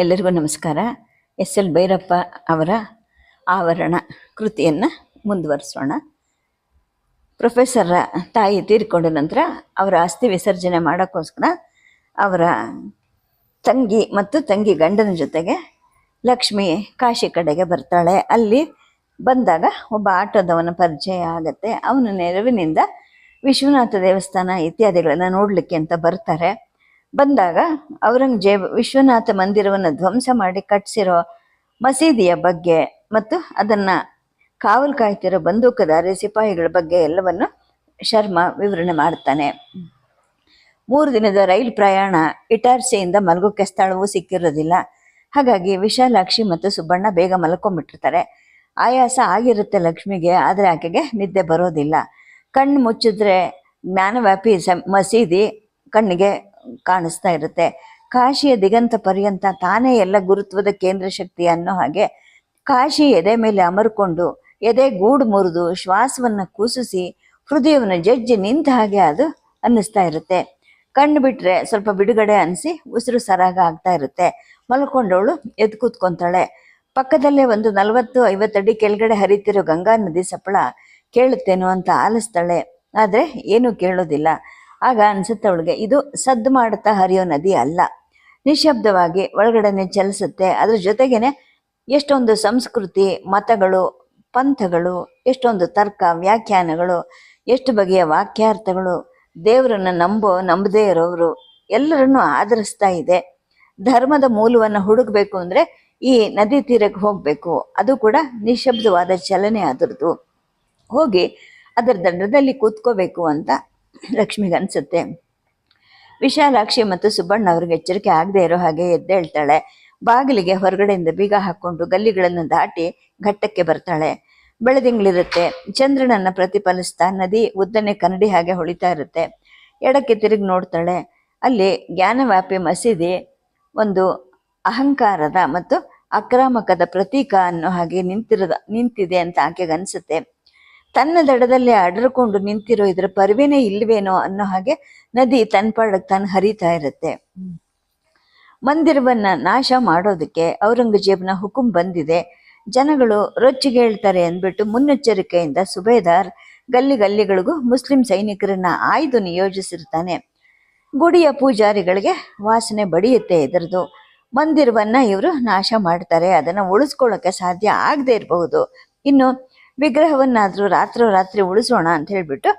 ಎಲ್ಲರಿಗೂ ನಮಸ್ಕಾರ. S L Bhyrappa ಅವರ ಆವರಣ ಕೃತಿಯನ್ನು ಮುಂದುವರಿಸೋಣ. ಪ್ರೊಫೆಸರ ತಾಯಿ ತೀರಿಕೊಂಡ ನಂತರ ಅವರ ಆಸ್ತಿ ವಿಸರ್ಜನೆ ಮಾಡೋಕ್ಕೋಸ್ಕರ ಅವರ ತಂಗಿ ಮತ್ತು ತಂಗಿ ಗಂಡನ ಜೊತೆಗೆ ಲಕ್ಷ್ಮಿ ಕಾಶಿ ಕಡೆಗೆ ಬರ್ತಾಳೆ. ಅಲ್ಲಿ ಬಂದಾಗ ಒಬ್ಬ ಆಟೋದವನ ಪರಿಚಯ ಆಗುತ್ತೆ. ಅವನ ನೆರವಿನಿಂದ ವಿಶ್ವನಾಥ ದೇವಸ್ಥಾನ ಇತ್ಯಾದಿಗಳನ್ನು ನೋಡಲಿಕ್ಕೆ ಅಂತ ಬರ್ತಾರೆ. ಬಂದಾಗ ಔರಂಗಜೇಬ್ ವಿಶ್ವನಾಥ ಮಂದಿರವನ್ನು ಧ್ವಂಸ ಮಾಡಿ ಕಟ್ಟಿಸಿರೋ ಮಸೀದಿಯ ಬಗ್ಗೆ ಮತ್ತು ಅದನ್ನು ಕಾವಲು ಕಾಯ್ತಿರೋ ಬಂದೂಕುದಾರಿ ಸಿಪಾಯಿಗಳ ಬಗ್ಗೆ ಎಲ್ಲವನ್ನು ಶರ್ಮಾ ವಿವರಣೆ ಮಾಡ್ತಾನೆ. ಮೂರು ದಿನದ ರೈಲು ಪ್ರಯಾಣ ಇಟಾರ್ಸೆಯಿಂದ ಮಲಗೋಕ್ಕೆ ಸ್ಥಳವೂ ಸಿಕ್ಕಿರೋದಿಲ್ಲ. ಹಾಗಾಗಿ ವಿಶಾಲಾಕ್ಷಿ ಮತ್ತು ಸುಬ್ಬಣ್ಣ ಬೇಗ ಮಲ್ಕೊಂಡ್ಬಿಟ್ಟಿರ್ತಾರೆ. ಆಯಾಸ ಆಗಿರುತ್ತೆ ಲಕ್ಷ್ಮಿಗೆ, ಆದರೆ ಆಕೆಗೆ ನಿದ್ದೆ ಬರೋದಿಲ್ಲ. ಕಣ್ಣು ಮುಚ್ಚಿದ್ರೆ ಜ್ಞಾನವ್ಯಾಪಿ ಮಸೀದಿ ಕಣ್ಣಿಗೆ ಕಾಣಿಸ್ತಾ ಇರುತ್ತೆ. ಕಾಶಿಯ ದಿಗಂತ ಪರ್ಯಂತ ತಾನೇ ಎಲ್ಲ ಗುರುತ್ವದ ಕೇಂದ್ರ ಶಕ್ತಿ ಅನ್ನೋ ಹಾಗೆ ಕಾಶಿ ಎದೆ ಮೇಲೆ ಅಮರ್ಕೊಂಡು, ಎದೆ ಗೂಡು ಮುರಿದು ಶ್ವಾಸವನ್ನು ಕೂಸಿಸಿ, ಹೃದಯವನ್ನು ಜಜ್ಜಿ ನಿಂತ ಹಾಗೆ ಅದು ಅನ್ನಿಸ್ತಾ ಇರುತ್ತೆ. ಕಣ್ಣು ಬಿಟ್ರೆ ಸ್ವಲ್ಪ ಬಿಡುಗಡೆ ಅನಿಸಿ ಉಸಿರು ಸರಾಗ ಆಗ್ತಾ ಇರುತ್ತೆ. ಮಲ್ಕೊಂಡವಳು ಎದ್ದು ಕೂತ್ಕೊಂತಾಳೆ. ಪಕ್ಕದಲ್ಲೇ ಒಂದು ನಲವತ್ತು ಐವತ್ತಡಿ ಕೆಳಗಡೆ ಹರಿತಿರೋ ಗಂಗಾ ನದಿ ಸಪ್ಪಳ ಕೇಳುತ್ತೇನೋ ಅಂತ ಆಲಿಸ್ತಾಳೆ. ಆದರೆ ಏನೂ ಕೇಳೋದಿಲ್ಲ. ಆಗ ಅನ್ಸುತ್ತೆ ಅವಳಿಗೆ, ಇದು ಸದ್ದು ಮಾಡುತ್ತಾ ಹರಿಯೋ ನದಿ ಅಲ್ಲ. ನಿಶಬ್ದವಾಗಿ ಒಳಗಡೆನೆ ಚಲಿಸುತ್ತೆ. ಅದ್ರ ಜೊತೆಗೇನೆ ಎಷ್ಟೊಂದು ಸಂಸ್ಕೃತಿ, ಮತಗಳು, ಪಂಥಗಳು, ಎಷ್ಟೊಂದು ತರ್ಕ, ವ್ಯಾಖ್ಯಾನಗಳು, ಎಷ್ಟು ಬಗೆಯ ವಾಕ್ಯಾರ್ಥಗಳು ದೇವರನ್ನು ನಂಬೋ, ನಂಬದೇ ಇರೋರು ಎಲ್ಲರನ್ನು ಆಧರಿಸ್ತಾ ಇದೆ. ಧರ್ಮದ ಮೂಲವನ್ನು ಹುಡುಕ್ಬೇಕು ಅಂದರೆ ಈ ನದಿ ತೀರಕ್ಕೆ ಹೋಗಬೇಕು. ಅದು ಕೂಡ ನಿಶಬ್ದವಾದ ಚಲನೆ ಅದರದ್ದು ಹೋಗಿ ಅದರ ದಂಡದಲ್ಲಿ ಕೂತ್ಕೋಬೇಕು ಅಂತ ಲಕ್ಷ್ಮಿಗೆ ಅನ್ಸುತ್ತೆ. ವಿಶಾಲಾಕ್ಷಿ ಮತ್ತು ಸುಬ್ಬಣ್ಣ ಅವ್ರಿಗೆ ಎಚ್ಚರಿಕೆ ಆಗದೆ ಇರೋ ಹಾಗೆ ಎದ್ದೇಳ್ತಾಳೆ ಬಾಗಿಲಿಗೆ ಹೊರಗಡೆಯಿಂದ ಬೀಗ ಹಾಕೊಂಡು ಗಲ್ಲಿಗಳನ್ನು ದಾಟಿ ಘಟ್ಟಕ್ಕೆ ಬರ್ತಾಳೆ. ಬೆಳದಿಂಗಳಿರುತ್ತೆ ಚಂದ್ರನನ್ನ ಪ್ರತಿಫಲಿಸ್ತಾ ನದಿ ಉದ್ದನೆ ಕನ್ನಡಿ ಹಾಗೆ ಹೊಳಿತಾ ಇರುತ್ತೆ. ಎಡಕ್ಕೆ ತಿರುಗಿ ನೋಡ್ತಾಳೆ. ಅಲ್ಲಿ ಜ್ಞಾನವ್ಯಾಪಿ ಮಸೀದಿ ಒಂದು ಅಹಂಕಾರದ ಮತ್ತು ಅಕ್ರಾಮಕದ ಪ್ರತೀಕ ಅನ್ನೋ ಹಾಗೆ ನಿಂತಿರದ ನಿಂತಿದೆ ಅಂತ ಆಕೆಗೆ ಅನಿಸುತ್ತೆ. ತನ್ನ ದಡದಲ್ಲಿ ಅಡರ್ಕೊಂಡು ನಿಂತಿರೋ ಇದ್ರ ಪರಿವೇನೇ ಇಲ್ವೇನೋ ಅನ್ನೋ ಹಾಗೆ ನದಿ ತನ್ನ ಪಾಡಕ್ಕೆ ತಾನು ಹರಿತಾ ಇರುತ್ತೆ. ಮಂದಿರವನ್ನ ನಾಶ ಮಾಡೋದಕ್ಕೆ ಔರಂಗಜೇಬ್ನ ಹುಕುಂ ಬಂದಿದೆ. ಜನಗಳು ರೊಚ್ಚಿಗೇಳ್ತಾರೆ ಅಂದ್ಬಿಟ್ಟು ಮುನ್ನೆಚ್ಚರಿಕೆಯಿಂದ ಸುಬೇದಾರ್ ಗಲ್ಲಿ ಗಲ್ಲಿಗಳಿಗೂ ಮುಸ್ಲಿಂ ಸೈನಿಕರನ್ನ ಆಯ್ದು ನಿಯೋಜಿಸಿರ್ತಾನೆ. ಗುಡಿಯ ಪೂಜಾರಿಗಳಿಗೆ ವಾಸನೆ ಬಡಿಯುತ್ತೆ ಇದರದು ಮಂದಿರವನ್ನ ಇವರು ನಾಶ ಮಾಡ್ತಾರೆ. ಅದನ್ನ ಉಳಿಸ್ಕೊಳ್ಳೋಕೆ ಸಾಧ್ಯ ಆಗದೆ ಇರಬಹುದು. ಇನ್ನು ವಿಗ್ರಹವನ್ನಾದ್ರೂ ರಾತ್ರೋರಾತ್ರಿ ಉಳಿಸೋಣ ಅಂತ ಹೇಳ್ಬಿಟ್ಟು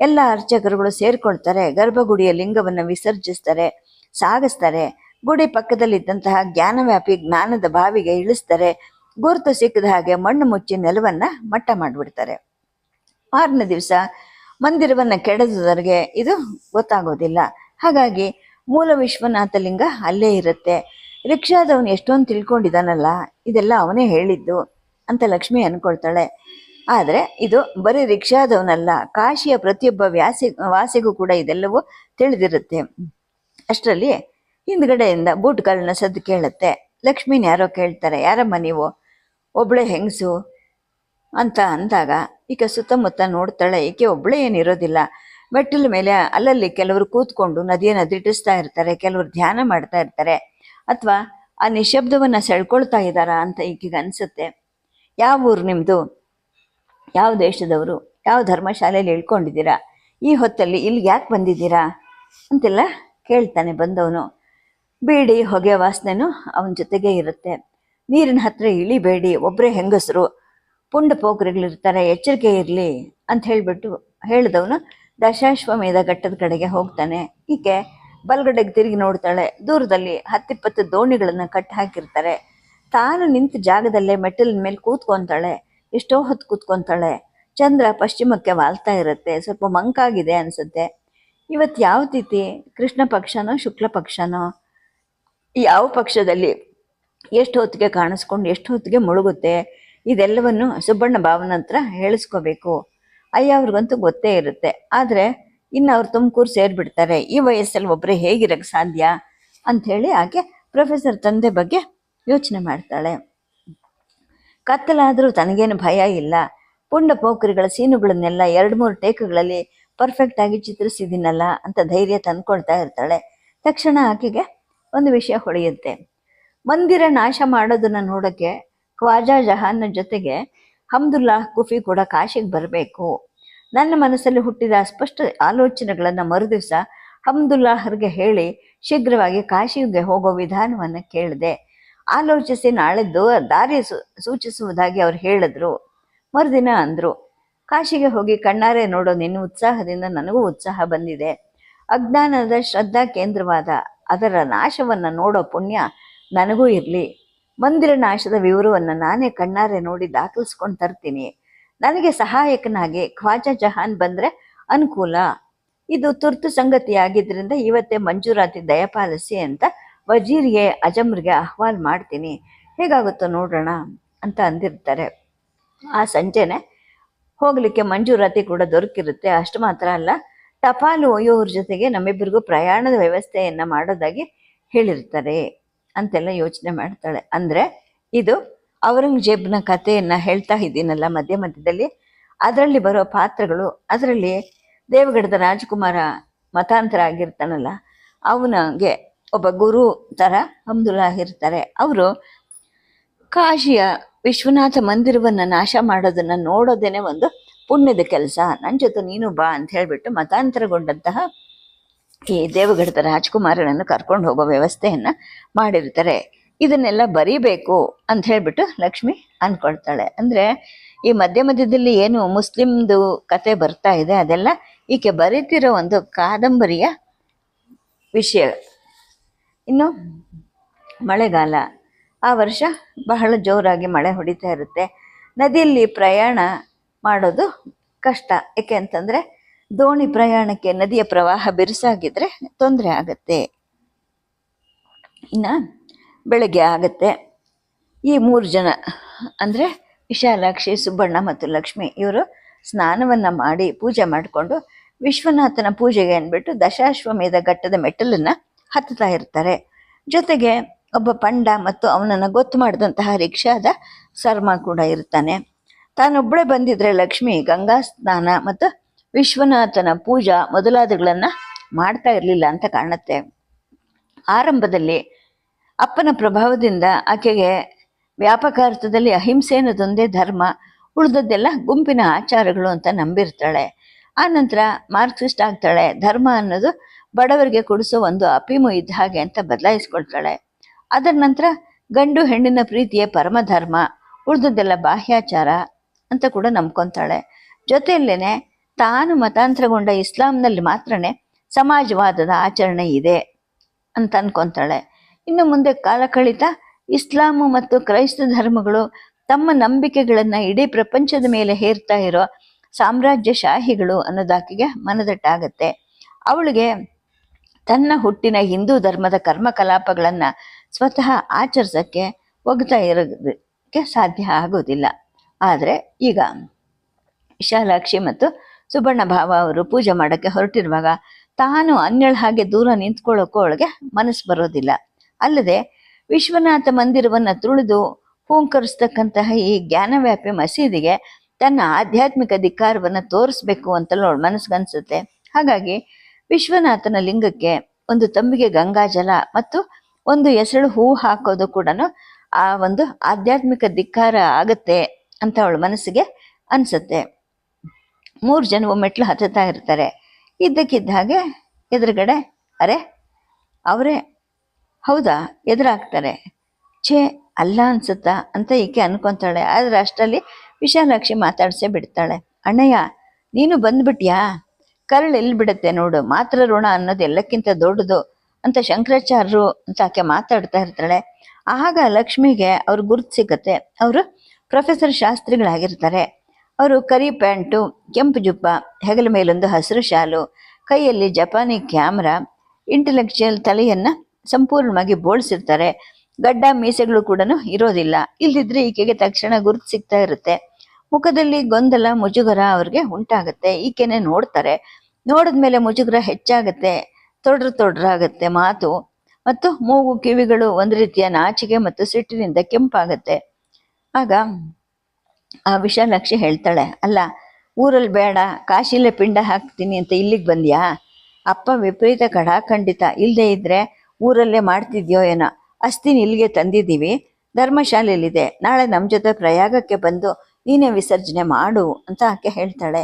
ಎಲ್ಲ ಅರ್ಚಕರುಗಳು ಸೇರ್ಕೊಳ್ತಾರೆ, ಗರ್ಭಗುಡಿಯ ಲಿಂಗವನ್ನು ವಿಸರ್ಜಿಸ್ತಾರೆ, ಸಾಗಿಸ್ತಾರೆ, ಗುಡಿ ಪಕ್ಕದಲ್ಲಿದ್ದಂತಹ ಜ್ಞಾನವ್ಯಾಪಿ ಜ್ಞಾನದ ಬಾವಿಗೆ ಇಳಿಸ್ತಾರೆ, ಗುರುತು ಸಿಕ್ಕದ ಹಾಗೆ ಮಣ್ಣು ಮುಚ್ಚಿ ನೆಲವನ್ನ ಮಟ್ಟ ಮಾಡಿಬಿಡ್ತಾರೆ. ಮಾರನೇ ದಿವಸ ಮಂದಿರವನ್ನು ಕೆಡದವರಿಗೆ ಇದು ಗೊತ್ತಾಗೋದಿಲ್ಲ. ಹಾಗಾಗಿ ಮೂಲ ವಿಶ್ವನಾಥ ಲಿಂಗ ಅಲ್ಲೇ ಇರುತ್ತೆ. ರಿಕ್ಷಾದವನು ಎಷ್ಟೊಂದು ತಿಳ್ಕೊಂಡಿದ್ದಾನಲ್ಲ ಇದೆಲ್ಲ ಅವನೇ ಹೇಳಿದ್ದು ಅಂತ ಲಕ್ಷ್ಮಿ ಅನ್ಕೊಳ್ತಾಳೆ. ಆದರೆ ಇದು ಬರೀ ರಿಕ್ಷಾದವನಲ್ಲ, ಕಾಶಿಯ ಪ್ರತಿಯೊಬ್ಬ ವ್ಯಾಸಿ, ವಾಸಿಗೂ ಕೂಡ ಇದೆಲ್ಲವೂ ತಿಳಿದಿರುತ್ತೆ. ಅಷ್ಟರಲ್ಲಿ ಹಿಂದ್ಗಡೆಯಿಂದ ಬೂಟ್ಗಳನ್ನ ಸದ್ದು ಕೇಳುತ್ತೆ. ಲಕ್ಷ್ಮಿನ ಯಾರೋ ಕೇಳ್ತಾರೆ, ಯಾರಮ್ಮ ನೀವು? ಒಬ್ಳೆ ಹೆಂಗಸು? ಅಂತ ಅಂದಾಗ ಈಗ ಸುತ್ತಮುತ್ತ ನೋಡ್ತಾಳೆ, ಈಕೆ ಒಬ್ಳೆ ಏನಿರೋದಿಲ್ಲ. ಮೆಟ್ಟಿಲ ಮೇಲೆ ಅಲ್ಲಲ್ಲಿ ಕೆಲವರು ಕೂತ್ಕೊಂಡು ನದಿಯನ್ನು ದಿಟ್ಟಿಸ್ತಾ ಇರ್ತಾರೆ, ಕೆಲವರು ಧ್ಯಾನ ಮಾಡ್ತಾ ಇರ್ತಾರೆ. ಅಥವಾ ಆ ನಿಶಬ್ದವನ್ನು ಸೆಳ್ಕೊಳ್ತಾ ಇದ್ದಾರಾ ಅಂತ ಈಕೆಗೆ ಅನಿಸುತ್ತೆ ಯಾವ ಊರು ನಿಮ್ಮದು ಯಾವ ದೇಶದವರು, ಯಾವ ಧರ್ಮಶಾಲೆಯಲ್ಲಿ ಇಳ್ಕೊಂಡಿದ್ದೀರಾ, ಈ ಹೊತ್ತಲ್ಲಿ ಇಲ್ಲಿಗೆ ಯಾಕೆ ಬಂದಿದ್ದೀರಾ ಅಂತೆಲ್ಲ ಕೇಳ್ತಾನೆ ಬಂದವನು. ಬೀಡಿ, ಹೊಗೆ ವಾಸನೆನೂ ಅವನ ಜೊತೆಗೆ ಇರುತ್ತೆ. ನೀರಿನ ಹತ್ರ ಇಳಿಬೇಡಿ ಒಬ್ಬರೇ ಹೆಂಗಸರು, ಪುಂಡ ಪೋಕರಿಗಳಿರ್ತಾರೆ ಎಚ್ಚರಿಕೆ ಇರಲಿ ಅಂತ ಹೇಳಿಬಿಟ್ಟು ಹೇಳಿದವನು ದಶಾಶ್ವಮೇಧ ಘಟ್ಟದ ಕಡೆಗೆ ಹೋಗ್ತಾನೆ. ಈಕೆ ಬಲ್ಗಡೆಗೆ ತಿರುಗಿ ನೋಡ್ತಾಳೆ, ದೂರದಲ್ಲಿ ಹತ್ತಿಪ್ಪತ್ತು ದೋಣಿಗಳನ್ನು ಕಟ್ಟಿ ಹಾಕಿರ್ತಾರೆ. ತಾನು ನಿಂತ ಜಾಗದಲ್ಲೇ ಮೆಟ್ಟಲಿನ ಮೇಲೆ ಕೂತ್ಕೊಂತಾಳೆ. ಎಷ್ಟೋ ಹೊತ್ತು ಕೂತ್ಕೊತಾಳೆ. ಚಂದ್ರ ಪಶ್ಚಿಮಕ್ಕೆ ವಾಲ್ತಾ ಇರುತ್ತೆ. ಸ್ವಲ್ಪ ಮಂಕಾಗಿದೆ ಅನಿಸುತ್ತೆ. ಇವತ್ತು ಯಾವ ತಿಥಿ? ಕೃಷ್ಣ ಪಕ್ಷನೋ, ಶುಕ್ಲ ಪಕ್ಷನೋ? ಯಾವ ಪಕ್ಷದಲ್ಲಿ ಎಷ್ಟು ಹೊತ್ತಿಗೆ ಕಾಣಿಸ್ಕೊಂಡು ಎಷ್ಟು ಹೊತ್ತಿಗೆ ಮುಳುಗುತ್ತೆ? ಇದೆಲ್ಲವನ್ನು ಸುಬ್ಬಣ್ಣ ಭಾವನ ಹತ್ರ ಹೇಳಿಸ್ಕೋಬೇಕು. ಅಯ್ಯ, ಅವ್ರಿಗಂತೂ ಗೊತ್ತೇ ಇರುತ್ತೆ. ಆದರೆ ಇನ್ನು ಅವ್ರು ತುಮಕೂರು ಸೇರಿಬಿಡ್ತಾರೆ. ಈ ವಯಸ್ಸಲ್ಲಿ ಒಬ್ಬರೇ ಹೇಗಿರಕ್ಕೆ ಸಾಧ್ಯ? ಅಂಥೇಳಿ ಆಕೆ ಪ್ರೊಫೆಸರ್ ತಂದೆ ಬಗ್ಗೆ ಯೋಚನೆ ಮಾಡ್ತಾಳೆ. ಕತ್ತಲಾದರೂ ತನಗೇನು ಭಯ ಇಲ್ಲ. ಪುಂಡ ಪೋಖರಿಗಳ ಸೀನುಗಳನ್ನೆಲ್ಲ ಎರಡು ಮೂರು ಟೇಕುಗಳಲ್ಲಿ ಪರ್ಫೆಕ್ಟ್ ಆಗಿ ಚಿತ್ರಿಸಿದ್ದೀನಲ್ಲ ಅಂತ ಧೈರ್ಯ ತಂದ್ಕೊಳ್ತಾ ಇರ್ತಾಳೆ. ತಕ್ಷಣ ಆಕೆಗೆ ಒಂದು ವಿಷಯ ಹೊಳೆಯುತ್ತೆ. ಮಂದಿರ ನಾಶ ಮಾಡೋದನ್ನ ನೋಡಕ್ಕೆ ಖ್ವಾಜಾ ಜಹಾನ್ನ ಜೊತೆಗೆ ಹಮ್ದುಲ್ಲಾ ಕುಫಿ ಕೂಡ ಕಾಶಿಗೆ ಬರಬೇಕು. ನನ್ನ ಮನಸ್ಸಲ್ಲಿ ಹುಟ್ಟಿದ ಅಸ್ಪಷ್ಟ ಆಲೋಚನೆಗಳನ್ನ ಮರುದಿವಸ ಹಮ್ದುಲ್ಲಾಹರ್ಗೆ ಹೇಳಿ ಶೀಘ್ರವಾಗಿ ಕಾಶಿಗೆ ಹೋಗೋ ವಿಧಾನವನ್ನ ಕೇಳಿದೆ. ಆಲೋಚಿಸಿ ನಾಳೆದ್ದು ದಾರಿ ಸೂಚಿಸುವುದಾಗಿ ಅವ್ರು ಹೇಳಿದ್ರು. ಮರುದಿನ ಅಂದ್ರು, ಕಾಶಿಗೆ ಹೋಗಿ ಕಣ್ಣಾರೆ ನೋಡೋ, ನಿನ್ನ ಉತ್ಸಾಹದಿಂದ ನನಗೂ ಉತ್ಸಾಹ ಬಂದಿದೆ. ಅಜ್ಞಾನದ ಶ್ರದ್ಧಾ ಕೇಂದ್ರವಾದ ಅದರ ನಾಶವನ್ನ ನೋಡೋ ಪುಣ್ಯ ನನಗೂ ಇರಲಿ. ಮಂದಿರ ನಾಶದ ವಿವರವನ್ನು ನಾನೇ ಕಣ್ಣಾರೆ ನೋಡಿ ದಾಖಲಿಸ್ಕೊಂಡು ತರ್ತೀನಿ. ನನಗೆ ಸಹಾಯಕನಾಗಿ ಖ್ವಾಜಾ ಜಹಾನ್ ಬಂದ್ರೆ ಅನುಕೂಲ. ಇದು ತುರ್ತು ಸಂಗತಿಯಾಗಿದ್ದರಿಂದ ಇವತ್ತೇ ಮಂಜೂರಾತಿ ದಯಪಾಲಿಸಿ ಅಂತ ವಜೀರ್ಗೆ, ಅಜಮ್ರಿಗೆ ಅಹ್ವಾಲ್ ಮಾಡ್ತೀನಿ. ಹೇಗಾಗುತ್ತೋ ನೋಡೋಣ ಅಂತ ಅಂದಿರ್ತಾರೆ. ಆ ಸಂಜೆನೆ ಹೋಗಲಿಕ್ಕೆ ಮಂಜೂರಾತಿ ಕೂಡ ದೊರಕಿರುತ್ತೆ. ಅಷ್ಟು ಮಾತ್ರ ಅಲ್ಲ, ಟಪಾಲು ಒಯ್ಯೋವ್ರ ಜೊತೆಗೆ ನಮ್ಮಿಬ್ಬರಿಗೂ ಪ್ರಯಾಣದ ವ್ಯವಸ್ಥೆಯನ್ನ ಮಾಡೋದಾಗಿ ಹೇಳಿರ್ತಾರೆ ಅಂತೆಲ್ಲ ಯೋಚನೆ ಮಾಡ್ತಾಳೆ. ಅಂದ್ರೆ ಇದು ಔರಂಗಜೇಬ್ನ ಕಥೆಯನ್ನ ಹೇಳ್ತಾ ಇದ್ದೀನಲ್ಲ ಮಧ್ಯ ಮಧ್ಯದಲ್ಲಿ. ಅದರಲ್ಲಿ ಬರೋ ಪಾತ್ರಗಳು, ಅದರಲ್ಲಿ ದೇವಗಡದ ರಾಜಕುಮಾರ ಮತಾಂತರ ಆಗಿರ್ತಾನಲ್ಲ, ಅವನಿಗೆ ಒಬ್ಬ ಗುರು ಥರ ಅಬ್ದುಲ್ಲಾಹ್ ಇರ್ತಾರೆ ಅವರು ಕಾಶಿಯ ವಿಶ್ವನಾಥ ಮಂದಿರವನ್ನು ನಾಶ ಮಾಡೋದನ್ನ ನೋಡೋದೇನೆ ಒಂದು ಪುಣ್ಯದ ಕೆಲಸ. ನನ್ನ ಜೊತೆ ನೀನು ಬಾ ಅಂತ ಹೇಳಿಬಿಟ್ಟು ಮತಾಂತರಗೊಂಡಂತಹ ಈ ದೇವಗಢದ ರಾಜಕುಮಾರನನ್ನು ಕರ್ಕೊಂಡು ಹೋಗೋ ವ್ಯವಸ್ಥೆಯನ್ನು ಮಾಡಿರ್ತಾರೆ. ಇದನ್ನೆಲ್ಲ ಬರೀಬೇಕು ಅಂತ ಹೇಳಿಬಿಟ್ಟು ಲಕ್ಷ್ಮಿ ಅಂದ್ಕೊಳ್ತಾಳೆ ಅಂದ್ರೆ ಈ ಮಧ್ಯ ಮಧ್ಯದಲ್ಲಿ ಏನು ಮುಸ್ಲಿಮ್ದು ಕತೆ ಬರ್ತಾ ಇದೆ, ಅದೆಲ್ಲ ಈಕೆ ಬರೀತಿರೋ ಒಂದು ಕಾದಂಬರಿಯ ವಿಷಯ. ಇನ್ನು ಮಳೆಗಾಲ. ಆ ವರ್ಷ ಬಹಳ ಜೋರಾಗಿ ಮಳೆ ಹೊಡಿತಾ ಇರುತ್ತೆ. ನದಿಯಲ್ಲಿ ಪ್ರಯಾಣ ಮಾಡೋದು ಕಷ್ಟ. ಏಕೆ ಅಂತಂದರೆ ದೋಣಿ ಪ್ರಯಾಣಕ್ಕೆ ನದಿಯ ಪ್ರವಾಹ ಬಿರುಸಾಗಿದ್ರೆ ತೊಂದರೆ ಆಗತ್ತೆ. ಇನ್ನು ಬೆಳಗ್ಗೆ ಆಗತ್ತೆ. ಈ ಮೂರು ಜನ ಅಂದರೆ ವಿಶಾಲಾಕ್ಷಿ ಸುಬ್ಬಣ್ಣ ಮತ್ತು ಲಕ್ಷ್ಮಿ ಇವರು ಸ್ನಾನವನ್ನು ಮಾಡಿ ಪೂಜೆ ಮಾಡಿಕೊಂಡು ವಿಶ್ವನಾಥನ ಪೂಜೆಗೆ ಅಂದ್ಬಿಟ್ಟು ದಶಾಶ್ವಮೇಧ ಘಟ್ಟದ ಮೆಟ್ಟಲನ್ನ ಹತ್ತುತ್ತಾ ಇರ್ತಾರೆ. ಜೊತೆಗೆ ಒಬ್ಬ ಪಂಡ ಮತ್ತು ಅವನನ್ನು ಗೊತ್ತು ಮಾಡಿದಂತಹ ರಿಕ್ಷಾದ ಸರ್ಮ ಕೂಡ ಇರ್ತಾನೆ. ತಾನೊಬ್ಬಳೇ ಬಂದಿದ್ರೆ ಲಕ್ಷ್ಮಿ ಗಂಗಾ ಸ್ನಾನ ಮತ್ತು ವಿಶ್ವನಾಥನ ಪೂಜಾ ಮೊದಲಾದಗಳನ್ನು ಮಾಡ್ತಾ ಇರಲಿಲ್ಲ ಅಂತ ಕಾಣುತ್ತೆ. ಆರಂಭದಲ್ಲಿ ಅಪ್ಪನ ಪ್ರಭಾವದಿಂದ ಆಕೆಗೆ ವ್ಯಾಪಕ ಅರ್ಥದಲ್ಲಿ ಅಹಿಂಸೆ ಅನ್ನೋದೊಂದೇ ಧರ್ಮ, ಉಳಿದದ್ದೆಲ್ಲ ಗುಂಪಿನ ಆಚಾರಗಳು ಅಂತ ನಂಬಿರ್ತಾಳೆ. ಆ ನಂತರ ಮಾರ್ಕ್ಸಿಸ್ಟ್ ಆಗ್ತಾಳೆ. ಧರ್ಮ ಅನ್ನೋದು ಬಡವರಿಗೆ ಕೊಡಿಸೋ ಒಂದು ಅಪೀಮು ಇದ್ದ ಹಾಗೆ ಅಂತ ಬದಲಾಯಿಸ್ಕೊಳ್ತಾಳೆ. ಅದರ ನಂತರ ಗಂಡು ಹೆಣ್ಣಿನ ಪ್ರೀತಿಯೇ ಪರಮಧರ್ಮ ಉಳಿದದ್ದೆಲ್ಲ ಬಾಹ್ಯಾಚಾರ ಅಂತ ಕೂಡ ನಂಬ್ಕೊತಾಳೆ. ಜೊತೆಯಲ್ಲೇನೆ ತಾನು ಮತಾಂತರಗೊಂಡ ಇಸ್ಲಾಂನಲ್ಲಿ ಮಾತ್ರನೇ ಸಮಾಜವಾದದ ಆಚರಣೆ ಇದೆ ಅಂತ ಅನ್ಕೊಂತಾಳೆ. ಇನ್ನು ಮುಂದೆ ಕಾಲ ಕಳಿತ ಇಸ್ಲಾಮು ಮತ್ತು ಕ್ರೈಸ್ತ ಧರ್ಮಗಳು ತಮ್ಮ ನಂಬಿಕೆಗಳನ್ನ ಇಡೀ ಪ್ರಪಂಚದ ಮೇಲೆ ಹೇರ್ತಾ ಇರೋ ಸಾಮ್ರಾಜ್ಯಶಾಹಿಗಳು ಅನ್ನೋದಾಕೆಗೆ ಮನದಟ್ಟಾಗತ್ತೆ. ಅವಳಿಗೆ ತನ್ನ ಹುಟ್ಟಿನ ಹಿಂದೂ ಧರ್ಮದ ಕರ್ಮಕಲಾಪಗಳನ್ನ ಸ್ವತಃ ಆಚರಿಸಕ್ಕೆ ಒಗ್ತಾ ಇರೋದಕ್ಕೆ ಸಾಧ್ಯ ಆಗೋದಿಲ್ಲ ಆದರೆ ಈಗ ವಿಶಾಲಾಕ್ಷಿ ಮತ್ತು ಸುಬಣ್ಣ ಭಾವ ಅವರು ಪೂಜೆ ಮಾಡಕ್ಕೆ ಹೊರಟಿರುವಾಗ ತಾನು ಅನ್ಯಳ ಹಾಗೆ ದೂರ ನಿಂತ್ಕೊಳ್ಳೋಕೆ ಅವಳಿಗೆ ಮನಸ್ಸು ಬರೋದಿಲ್ಲ. ಅಲ್ಲದೆ ವಿಶ್ವನಾಥ ಮಂದಿರವನ್ನು ತುಳಿದು ಹೂಂಕರಿಸ್ತಕ್ಕಂತಹ ಈ ಜ್ಞಾನವ್ಯಾಪಿ ಮಸೀದಿಗೆ ತನ್ನ ಆಧ್ಯಾತ್ಮಿಕ ಧಿಕ್ಕಾರವನ್ನು ತೋರಿಸ್ಬೇಕು ಅಂತಲೂ ಅವಳು ಮನಸ್ಸಿಗನ್ಸುತ್ತೆ ಹಾಗಾಗಿ ವಿಶ್ವನಾಥನ ಲಿಂಗಕ್ಕೆ ಒಂದು ತಂಬಿಗೆ ಗಂಗಾಜಲ ಮತ್ತು ಒಂದು ಎಸಳು ಹೂ ಹಾಕೋದು ಕೂಡ ಆ ಒಂದು ಆಧ್ಯಾತ್ಮಿಕ ಧಿಕ್ಕಾರ ಆಗತ್ತೆ ಅಂತ ಅವಳ ಮನಸ್ಸಿಗೆ ಅನ್ಸುತ್ತೆ. ಮೂರು ಜನ ಮೆಟ್ಲು ಹತ್ತುತ್ತಾ ಇರ್ತಾರೆ. ಇದ್ದಕ್ಕಿದ್ದ ಹಾಗೆ ಎದುರುಗಡೆ ಅರೆ, ಅವರೇ, ಹೌದಾ, ಎದುರಾಗ್ತಾರೆ. ಛೇ, ಅಲ್ಲ ಅನ್ಸುತ್ತಾ ಅಂತ ಈಕೆ ಅನ್ಕೊಂತಾಳೆ. ಆದ್ರೆ ಅಷ್ಟರಲ್ಲಿ ವಿಶಾಲಾಕ್ಷಿ ಮಾತಾಡಿಸೇ ಬಿಡ್ತಾಳೆ. ಅಣ್ಣಯ್ಯ, ನೀನು ಬಂದ್ಬಿಟ್ಯಾ? ಕರಳು ಎಲ್ಲಿ ಬಿಡುತ್ತೆ ನೋಡು? ಮಾತ್ರ ಋಣ ಅನ್ನೋದು ಎಲ್ಲಕ್ಕಿಂತ ದೊಡ್ಡದು ಅಂತ ಶಂಕರಾಚಾರ್ಯರು ಅಂತ ಆಕೆ ಮಾತಾಡ್ತಾ ಇರ್ತಾಳೆ. ಆಗ ಲಕ್ಷ್ಮಿಗೆ ಅವ್ರ ಗುರ್ತು ಸಿಗತ್ತೆ. ಅವರು ಪ್ರೊಫೆಸರ್ ಶಾಸ್ತ್ರಿಗಳಾಗಿರ್ತಾರೆ. ಅವರು ಕರಿ ಪ್ಯಾಂಟು, ಕೆಂಪು ಜುಪ್ಪ ಹೆಗಲ ಮೇಲೊಂದು ಹಸಿರು ಶಾಲು, ಕೈಯಲ್ಲಿ ಜಪಾನಿ ಕ್ಯಾಮ್ರಾ, ಇಂಟೆಲೆಕ್ಚುಯಲ್ ತಲೆಯನ್ನ ಸಂಪೂರ್ಣವಾಗಿ ಬೋಳ್ಸಿರ್ತಾರೆ. ಗಡ್ಡ ಮೀಸೆಗಳು ಕೂಡ ಇರೋದಿಲ್ಲ. ಇಲ್ದಿದ್ರೆ ಈಕೆಗೆ ತಕ್ಷಣ ಗುರುತು ಸಿಗ್ತಾ ಇರುತ್ತೆ. ಮುಖದಲ್ಲಿ ಗೊಂದಲ ಮುಜುಗರ ಅವ್ರಿಗೆ ಉಂಟಾಗುತ್ತೆ. ಈಕೆನೆ ನೋಡ್ತಾರೆ. ನೋಡಿದ್ಮೇಲೆ ಮುಜುಗರ ಹೆಚ್ಚಾಗುತ್ತೆ, ತೊಡ್ರ ತೊಡ್ರಾಗತ್ತೆ ಮಾತು. ಮತ್ತು ಮೂಗು ಕಿವಿಗಳು ಒಂದು ರೀತಿಯ ನಾಚಿಕೆ ಮತ್ತು ಸಿಟ್ಟಿನಿಂದ ಕೆಂಪಾಗತ್ತೆ. ಆಗ ಆ ವಿಶಾಲಾಕ್ಷಿ ಹೇಳ್ತಾಳೆ, ಅಲ್ಲ ಊರಲ್ಲಿ ಬೇಡ, ಕಾಶಿಲೆ ಪಿಂಡ ಹಾಕ್ತೀನಿ ಅಂತ ಇಲ್ಲಿಗೆ ಬಂದ್ಯಾ? ಅಪ್ಪ ವಿಪರೀತ ಕಡಾಖಂಡಿತ ಇಲ್ಲದೆ ಇದ್ರೆ ಊರಲ್ಲೇ ಮಾಡ್ತಿದ್ಯೋ ಏನೋ? ಅಸ್ತಿನ ಇಲ್ಲಿಗೆ ತಂದಿದ್ದೀವಿ, ಧರ್ಮಶಾಲೆಯಲ್ಲಿದೆ. ನಾಳೆ ನಮ್ಮ ಜೊತೆ ಪ್ರಯಾಗಕ್ಕೆ ಬಂದು ನೀನೇ ವಿಸರ್ಜನೆ ಮಾಡು ಅಂತ ಆಕೆ ಹೇಳ್ತಾಳೆ.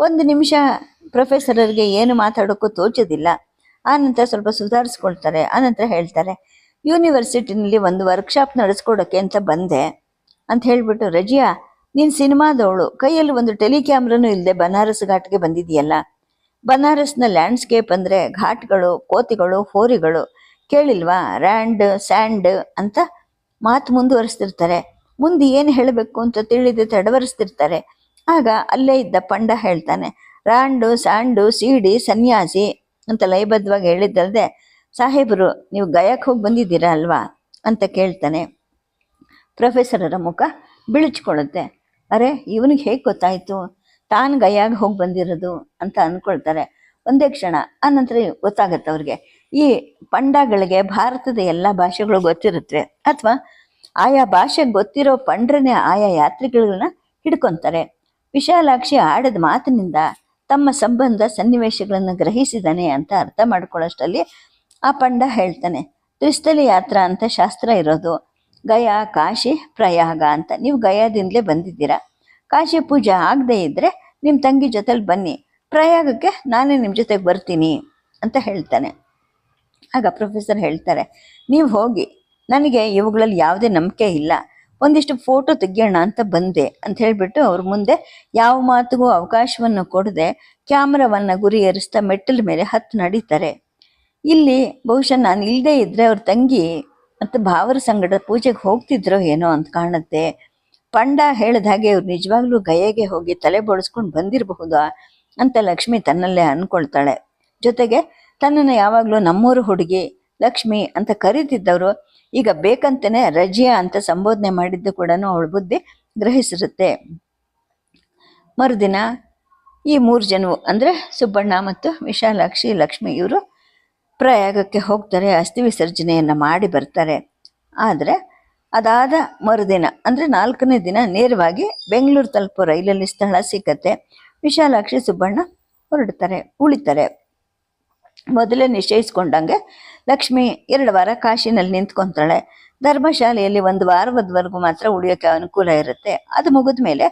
ಒಂದು ನಿಮಿಷ ಪ್ರೊಫೆಸರರಿಗೆ ಏನು ಮಾತಾಡೋಕ್ಕೂ ತೋಚೋದಿಲ್ಲ. ಆನಂತರ ಸ್ವಲ್ಪ ಸುಧಾರಿಸ್ಕೊಳ್ತಾರೆ. ಆನಂತರ ಹೇಳ್ತಾರೆ, ಯೂನಿವರ್ಸಿಟಿನಲ್ಲಿ ಒಂದು ವರ್ಕ್ಶಾಪ್ ನಡೆಸ್ಕೊಡೋಕ್ಕೆ ಅಂತ ಬಂದೆ. ಅಂತ ಹೇಳಿಬಿಟ್ಟು, ರಜಿಯಾ, ನೀನು ಸಿನಿಮಾದವಳು. ಕೈಯಲ್ಲಿ ಒಂದು ಟೆಲಿಕ್ಯಾಮ್ರನೂ ಇಲ್ಲದೆ ಬನಾರಸ್ ಘಾಟ್ಗೆ ಬಂದಿದೆಯಲ್ಲ ಬನಾರಸ್ನ ಲ್ಯಾಂಡ್ಸ್ಕೇಪ್ ಅಂದರೆ ಘಾಟ್ಗಳು, ಕೋತಿಗಳು, ಹೋರಿಗಳು. ಕೇಳಿಲ್ವಾ? ರ್ಯಾಂಡ್, ಸ್ಯಾಂಡ್ ಅಂತ ಮಾತು ಮುಂದುವರಿಸ್ತಿರ್ತಾರೆ. ಮುಂದೆ ಏನು ಹೇಳಬೇಕು ಅಂತ ತಿಳಿದು ತಡವರಿಸ್ತಿರ್ತಾರೆ. ಆಗ ಅಲ್ಲೇ ಇದ್ದ ಪಂಡ ಹೇಳ್ತಾನೆ, ರಾಂಡು, ಸಾಂಡು, ಸೀಡಿ, ಸನ್ಯಾಸಿ ಅಂತ ಲಯಬದ್ಧವಾಗಿ ಹೇಳಿದ್ದಲ್ಲದೆ ಸಾಹೇಬರು, ನೀವು ಗಯಕ್ಕೆ ಹೋಗಿ ಬಂದಿದ್ದೀರಾ ಅಲ್ವಾ? ಅಂತ ಕೇಳ್ತಾನೆ. ಪ್ರೊಫೆಸರರ ಮುಖ ಬಿಳಿಚ್ಕೊಳ್ಳುತ್ತೆ. ಅರೆ, ಇವನಿಗೆ ಹೇಗೆ ಗೊತ್ತಾಯಿತು? ತಾನು ಗಯಾಗ ಹೋಗಿ ಬಂದಿರೋದು ಅಂತ ಅಂದ್ಕೊಳ್ತಾರೆ ಒಂದೇ ಕ್ಷಣ, ಆನಂತರ ಗೊತ್ತಾಗತ್ತೆ ಅವ್ರಿಗೆ. ಈ ಪಂಡಗಳಿಗೆ ಭಾರತದ ಎಲ್ಲ ಭಾಷೆಗಳು ಗೊತ್ತಿರುತ್ತವೆ ಅಥವಾ ಆಯಾ ಭಾಷೆ ಗೊತ್ತಿರೋ ಪಂಡ್ರನೇ ಆಯಾ ಯಾತ್ರಿಗಳನ್ನ ಹಿಡ್ಕೊಂತಾರೆ. ವಿಶಾಲಾಕ್ಷಿ ಆಡದ ಮಾತಿನಿಂದ ತಮ್ಮ ಸಂಬಂಧ ಸನ್ನಿವೇಶಗಳನ್ನು ಗ್ರಹಿಸಿದಾನೆ ಅಂತ ಅರ್ಥ ಮಾಡ್ಕೊಳ್ಳೋಷ್ಟರಲ್ಲಿ ಆ ಪಂಡ ಹೇಳ್ತಾನೆ, ತ್ರಿಸ್ಥಲಿ ಯಾತ್ರಾ ಅಂತ ಶಾಸ್ತ್ರ ಇರೋದು. ಗಯಾ, ಕಾಶಿ, ಪ್ರಯಾಗ ಅಂತ ನೀವು ಗಯಾದಿಂದಲೇ ಬಂದಿದ್ದೀರಾ. ಕಾಶಿ ಪೂಜೆ ಆಗದೇ ಇದ್ದರೆ ನಿಮ್ಮ ತಂಗಿ ಜೊತೆಲಿ ಬನ್ನಿ. ಪ್ರಯಾಗಕ್ಕೆ ನಾನೇ ನಿಮ್ಮ ಜೊತೆಗೆ ಬರ್ತೀನಿ ಅಂತ ಹೇಳ್ತಾನೆ. ಆಗ ಪ್ರೊಫೆಸರ್ ಹೇಳ್ತಾರೆ, ನೀವು ಹೋಗಿ ನನಗೆ ಇವುಗಳಲ್ಲಿ ಯಾವುದೇ ನಂಬಿಕೆ ಇಲ್ಲ. ಒಂದಿಷ್ಟು ಫೋಟೋ ತೆಗಿಯೋಣ ಅಂತ ಬಂದೆ ಅಂತ ಹೇಳಿಬಿಟ್ಟು ಅವ್ರ ಮುಂದೆ ಯಾವ ಮಾತಿಗೂ ಅವಕಾಶವನ್ನು ಕೊಡದೆ ಕ್ಯಾಮ್ರಾವನ್ನು ಗುರಿ ಏರಿಸ್ತಾ ಮೆಟ್ಟಲ ಮೇಲೆ ಹತ್ತು ನಡೀತಾರೆ. ಇಲ್ಲಿ ಬಹುಶಃ ನಾನು ಇಲ್ಲದೆ ಇದ್ದರೆ ಅವ್ರ ತಂಗಿ ಮತ್ತು ಭಾವರ ಸಂಗಡ ಪೂಜೆಗೆ ಹೋಗ್ತಿದ್ರೋ ಏನೋ ಅಂತ ಕಾಣುತ್ತೆ. ಪಂಡ ಹೇಳಿದ ಹಾಗೆ ಅವ್ರು ನಿಜವಾಗ್ಲೂ ಗಯೆಗೆ ಹೋಗಿ ತಲೆ ಬೋಳಿಸ್ಕೊಂಡು ಬಂದಿರಬಹುದಾ ಅಂತ ಲಕ್ಷ್ಮಿ ತನ್ನಲ್ಲೇ ಅನ್ಕೊಳ್ತಾಳೆ. ಜೊತೆಗೆ ತನ್ನನ್ನು ಯಾವಾಗಲೂ ನಮ್ಮೂರು ಹುಡುಗಿ ಲಕ್ಷ್ಮಿ ಅಂತ ಕರೀತಿದ್ದವರು, ಈಗ ಬೇಕಂತನೇ ರಜಿಯಾ ಅಂತ ಸಂಬೋಧನೆ ಮಾಡಿದ್ದು ಕೂಡ ಅವಳ ಬುದ್ಧಿ ಗ್ರಹಿಸಿರುತ್ತೆ. ಮರುದಿನ ಈ ಮೂರು ಜನವು ಅಂದರೆ ಸುಬ್ಬಣ್ಣ ಮತ್ತು ವಿಶಾಲಾಕ್ಷಿ, ಲಕ್ಷ್ಮಿ ಇವರು ಪ್ರಯಾಗಕ್ಕೆ ಹೋಗ್ತಾರೆ, ಅಸ್ಥಿ ವಿಸರ್ಜನೆಯನ್ನು ಮಾಡಿ ಬರ್ತಾರೆ. ಆದರೆ ಅದಾದ ಮರುದಿನ ಅಂದರೆ ನಾಲ್ಕನೇ ದಿನ ನೇರವಾಗಿ ಬೆಂಗಳೂರು ತಲುಪೋ ರೈಲಲ್ಲಿ ಸ್ಥಳ ಸಿಕ್ಕತ್ತೆ. ವಿಶಾಲಾಕ್ಷಿ, ಸುಬ್ಬಣ್ಣ ಹೊರಡ್ತಾರೆ, ಉಳಿತಾರೆ. ಮೊದಲೇ ನಿಶ್ಚಯಿಸ್ಕೊಂಡಂಗೆ ಲಕ್ಷ್ಮಿ ಎರಡು ವಾರ ಕಾಶಿನಲ್ಲಿ ನಿಂತ್ಕೊಂತಾಳೆ. ಧರ್ಮಶಾಲೆಯಲ್ಲಿ ಒಂದು ವಾರದವರೆಗೂ ಮಾತ್ರ ಉಳಿಯೋಕೆ ಅನುಕೂಲ ಇರುತ್ತೆ. ಅದು ಮುಗಿದ ಮೇಲೆ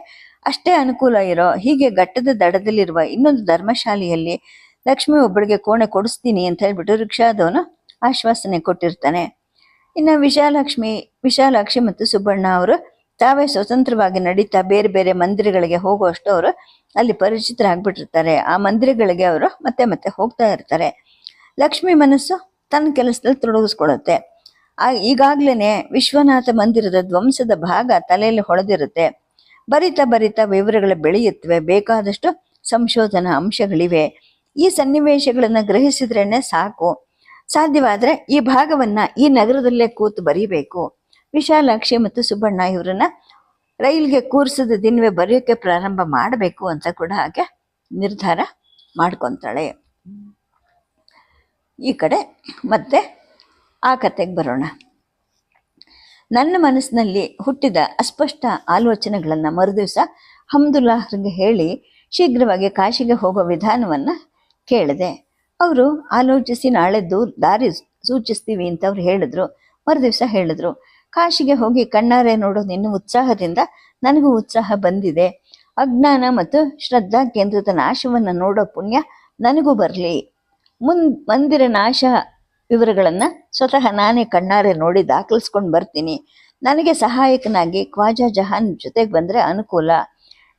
ಅಷ್ಟೇ ಅನುಕೂಲ ಇರೋ ಹೀಗೆ ಘಟ್ಟದ ದಡದಲ್ಲಿರುವ ಇನ್ನೊಂದು ಧರ್ಮಶಾಲೆಯಲ್ಲಿ ಲಕ್ಷ್ಮಿ ಒಬ್ಬಳಿಗೆ ಕೋಣೆ ಕೊಡಿಸ್ತೀನಿ ಅಂತ ಹೇಳ್ಬಿಟ್ಟು ರಿಕ್ಷಾದವನು ಆಶ್ವಾಸನೆ ಕೊಟ್ಟಿರ್ತಾನೆ. ಇನ್ನು ವಿಶಾಲಕ್ಷ್ಮಿ ವಿಶಾಲಾಕ್ಷಿ ಮತ್ತು ಸುಬ್ಬಣ್ಣ ಅವರು ತಾವೇ ಸ್ವತಂತ್ರವಾಗಿ ನಡೀತಾ ಬೇರೆ ಬೇರೆ ಮಂದಿರಗಳಿಗೆ ಹೋಗುವಷ್ಟು ಅವರು ಅಲ್ಲಿ ಪರಿಚಿತರಾಗ್ಬಿಟ್ಟಿರ್ತಾರೆ. ಆ ಮಂದಿರಗಳಿಗೆ ಅವರು ಮತ್ತೆ ಮತ್ತೆ ಹೋಗ್ತಾ ಇರ್ತಾರೆ. ಲಕ್ಷ್ಮಿ ಮನಸ್ಸು ತನ್ನ ಕೆಲಸದಲ್ಲಿ ತೊಡಗಿಸ್ಕೊಳ್ಳುತ್ತೆ ಆ ಈಗಾಗಲೇ ವಿಶ್ವನಾಥ ಮಂದಿರದ ಧ್ವಂಸದ ಭಾಗ ತಲೆಯಲ್ಲಿ ಹೊಳೆದಿರುತ್ತೆ ಬರಿತ ಬರಿತ ವಿವರಗಳು ಬೆಳೆಯುತ್ತವೆ. ಬೇಕಾದಷ್ಟು ಸಂಶೋಧನಾ ಅಂಶಗಳಿವೆ. ಈ ಸನ್ನಿವೇಶಗಳನ್ನು ಗ್ರಹಿಸಿದ್ರೇನೆ ಸಾಕು. ಸಾಧ್ಯವಾದರೆ ಈ ಭಾಗವನ್ನ ಈ ನಗರದಲ್ಲೇ ಕೂತು ಬರೀಬೇಕು. ವಿಶಾಲಾಕ್ಷಿ ಮತ್ತು ಸುಬ್ಬಣ್ಣ ಇವರನ್ನ ರೈಲ್ಗೆ ಕೂರಿಸಿದ ದಿನವೇ ಬರೆಯೋಕ್ಕೆ ಪ್ರಾರಂಭ ಮಾಡಬೇಕು ಅಂತ ಕೂಡ ಹಾಗೆ ನಿರ್ಧಾರ ಮಾಡ್ಕೊತಾಳೆ. ಈ ಕಡೆ ಮತ್ತೆ ಆ ಕತೆಗೆ ಬರೋಣ. ನನ್ನ ಮನಸ್ಸಿನಲ್ಲಿ ಹುಟ್ಟಿದ ಅಸ್ಪಷ್ಟ ಆಲೋಚನೆಗಳನ್ನು ಮರುದಿವಸ ಹಮ್ದುಲ್ಲಾಹ್ರಿಗೆ ಹೇಳಿ ಶೀಘ್ರವಾಗಿ ಕಾಶಿಗೆ ಹೋಗೋ ವಿಧಾನವನ್ನು ಕೇಳಿದೆ. ಅವರು ಆಲೋಚಿಸಿ ನಾಳೆ ದೂ, ದಾರಿ ಸೂಚಿಸ್ತೀವಿ ಅಂತ ಅವ್ರು ಹೇಳಿದ್ರು, ಮರುದಿವಸ ಹೇಳಿದ್ರು. ಕಾಶಿಗೆ ಹೋಗಿ ಕಣ್ಣಾರೆ ನೋಡೋದು ನಿನ್ನ ಉತ್ಸಾಹದಿಂದ ನನಗೂ ಉತ್ಸಾಹ ಬಂದಿದೆ. ಅಜ್ಞಾನ ಮತ್ತು ಶ್ರದ್ಧಾ ಕೇಂದ್ರದ ನಾಶವನ್ನು ನೋಡೋ ಪುಣ್ಯ ನನಗೂ ಬರಲಿ. ಮುನ್, ಮಂದಿರ ನಾಶ ವಿವರಗಳನ್ನು ಸ್ವತಃ ನಾನೇ ಕಣ್ಣಾರೆ ನೋಡಿ ದಾಖಲಿಸ್ಕೊಂಡು ಬರ್ತೀನಿ. ನನಗೆ ಸಹಾಯಕನಾಗಿ ಖ್ವಾಜಾ ಜಹಾನ್ ಜೊತೆಗೆ ಬಂದರೆ ಅನುಕೂಲ.